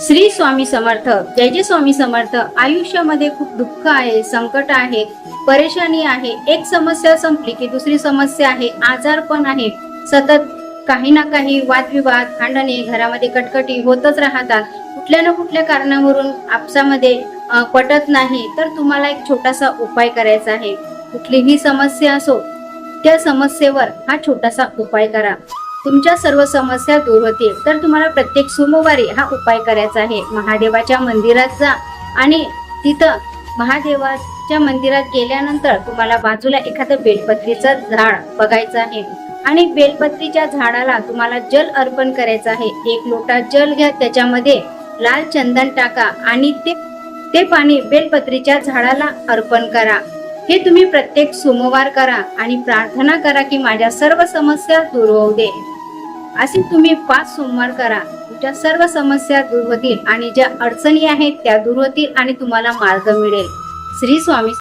श्री स्वामी समर्थ. जय जय स्वामी समर्थ. आयुष्यामध्ये खूप दुःख आहे संकट आहे परेशानी आहे. एक समस्या संपली की दुसरी समस्या आहे आजार पण आहे सतत काही ना काही वादविवाद भांडणे घरामध्ये कटकटी होतच राहतात. कुठल्या ना कुठल्या कारणावरून आपसामध्ये पटत नाही. तर तुम्हाला एक छोटासा उपाय करायचा आहे. कुठलीही समस्या असो त्या समस्येवर हा छोटासा उपाय करा. तुमच्या सर्व समस्या दूर होतील. तर तुम्हाला प्रत्येक सोमवारी हा उपाय करायचा आहे. महादेवाच्या मंदिरात जा आणि तिथं महादेवाच्या मंदिरात गेल्यानंतर तुम्हाला बाजूला एखादं बेलपत्रीचं झाड बघायचं आहे. आणि बेलपत्रीच्या झाडाला तुम्हाला जल अर्पण करायचं आहे. एक लोटा जल घ्या त्याच्यामध्ये लाल चंदन टाका आणि ते ते पाणी बेलपत्रीच्या झाडाला अर्पण करा. हे तुम्ही प्रत्येक सोमवार करा आणि प्रार्थना करा की माझ्या सर्व समस्या दूर होऊ दे. असे तुम्ही पाच सोमवार करा. तुमच्या सर्व समस्या दूर होतील आणि ज्या अडचणी आहेत त्या दूर होतील आणि तुम्हाला मार्ग मिळेल. श्री स्वामी